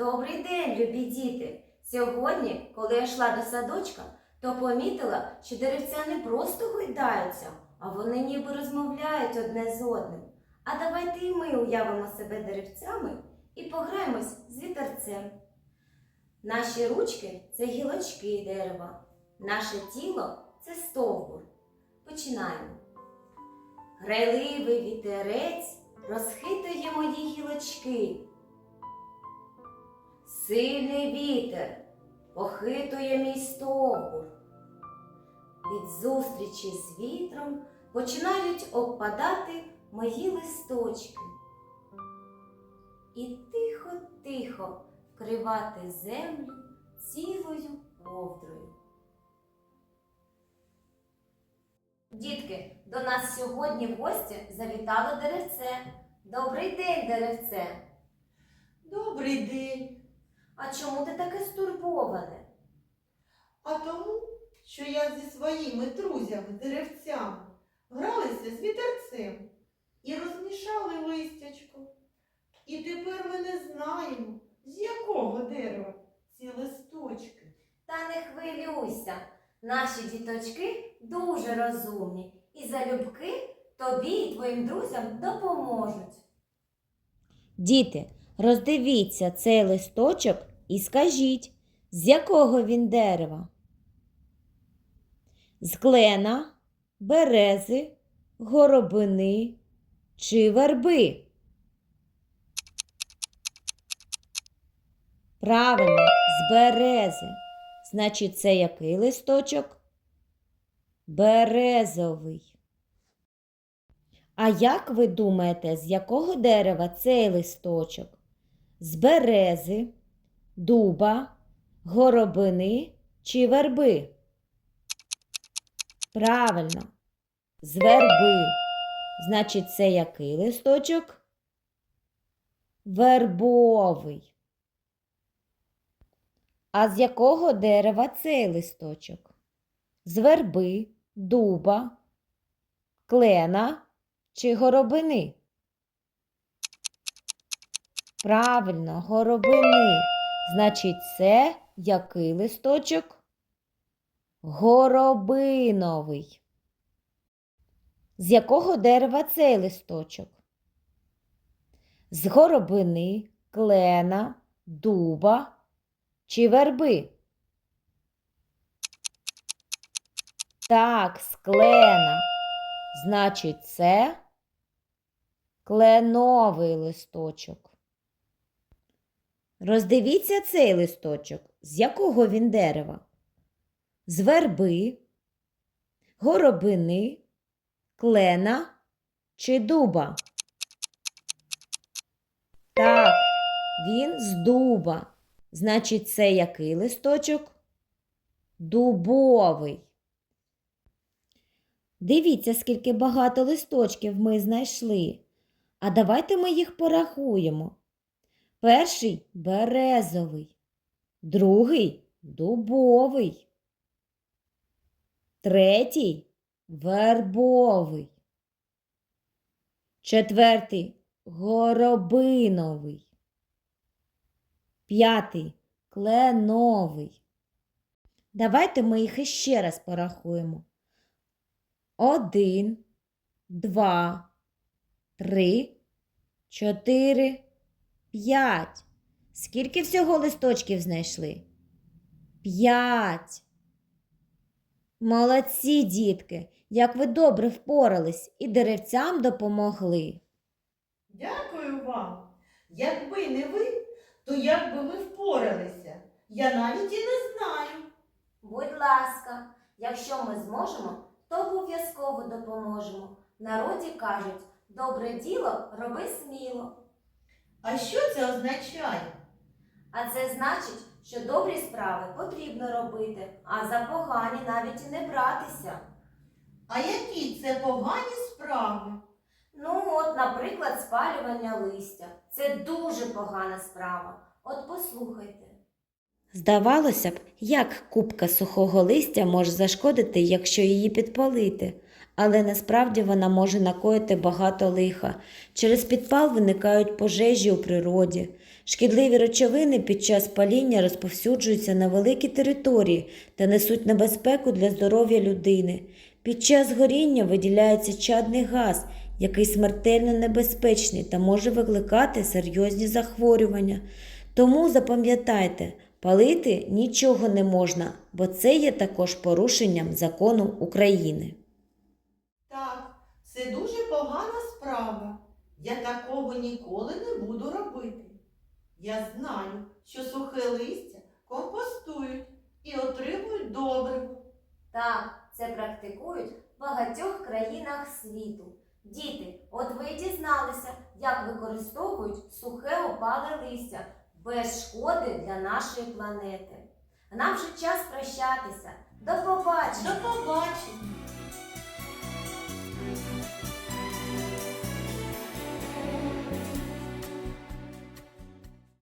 Добрий день, любі діти! Сьогодні, коли я йшла до садочка, то помітила, що деревця не просто гойдаються, а вони ніби розмовляють одне з одним. А давайте і ми уявимо себе деревцями і пограємось з вітерцем. Наші ручки це гілочки дерева, наше тіло це стовбур. Починаємо. Грайливий вітерець розхитує мої гілочки. Сильний вітер похитує мій стовбур. Від зустрічі з вітром починають опадати мої листочки. І тихо-тихо вкривати землю цілою ковдрою. Дітки, до нас сьогодні в гості завітало деревце. Добрий день, деревце! Добрий день. А чому ти таке стурбоване? А тому, що я зі своїми друзями, деревцями, гралися з вітерцем і розмішали листячко. І тепер ми не знаємо, з якого дерева ці листочки. Та не хвилюйся, наші діточки дуже розумні і залюбки тобі і твоїм друзям допоможуть. Діти, роздивіться цей листочок і скажіть, з якого він дерева? З клена, берези, горобини чи верби? Правильно, з берези. Значить, це який листочок? Березовий. А як ви думаєте, з якого дерева цей листочок? З берези, дуба, горобини чи верби? Правильно, з верби. Значить, це який листочок? Вербовий. А з якого дерева цей листочок? З верби, дуба, клена чи горобини? Правильно, горобини. Значить, це який листочок? Горобиновий. З якого дерева цей листочок? З горобини, клена, дуба чи верби? Так, з клена. Значить, це кленовий листочок. Роздивіться цей листочок. З якого він дерева? З верби, горобини, клена чи дуба? Так, він з дуба. Значить, це який листочок? Дубовий. Дивіться, скільки багато листочків ми знайшли. А давайте ми їх порахуємо. Перший березовий, другий дубовий, третій вербовий, четвертий горобиновий, п'ятий кленовий. Давайте ми їх іще раз порахуємо. Один, два, три, чотири, п'ять. Скільки всього листочків знайшли? П'ять. Молодці, дітки, як ви добре впорались і деревцям допомогли. Дякую вам. Якби не ви, то як би ми впоралися? Я навіть і не знаю. Будь ласка, якщо ми зможемо, то обов'язково допоможемо. В народі кажуть, добре діло роби сміло. А що це означає? А це значить, що добрі справи потрібно робити, а за погані навіть і не братися. А які це погані справи? Ну, от, наприклад, спалювання листя. Це дуже погана справа. От послухайте. Здавалося б, як купка сухого листя може зашкодити, якщо її підпалити. Але насправді вона може накоїти багато лиха. Через підпал виникають пожежі у природі, Шкідливі речовини під час паління розповсюджуються на великі території та несуть небезпеку для здоров'я людини. Під час горіння виділяється чадний газ, який смертельно небезпечний та може викликати серйозні захворювання. Тому запам'ятайте, палити нічого не можна, бо це є також порушенням закону України. Погана справа. Я такого ніколи не буду робити. Я знаю, що сухе листя компостують і отримують добриво. Так, це практикують в багатьох країнах світу. Діти, от ви дізналися, як використовують сухе опале листя без шкоди для нашої планети. Нам вже час прощатися. До побачення! До побачення!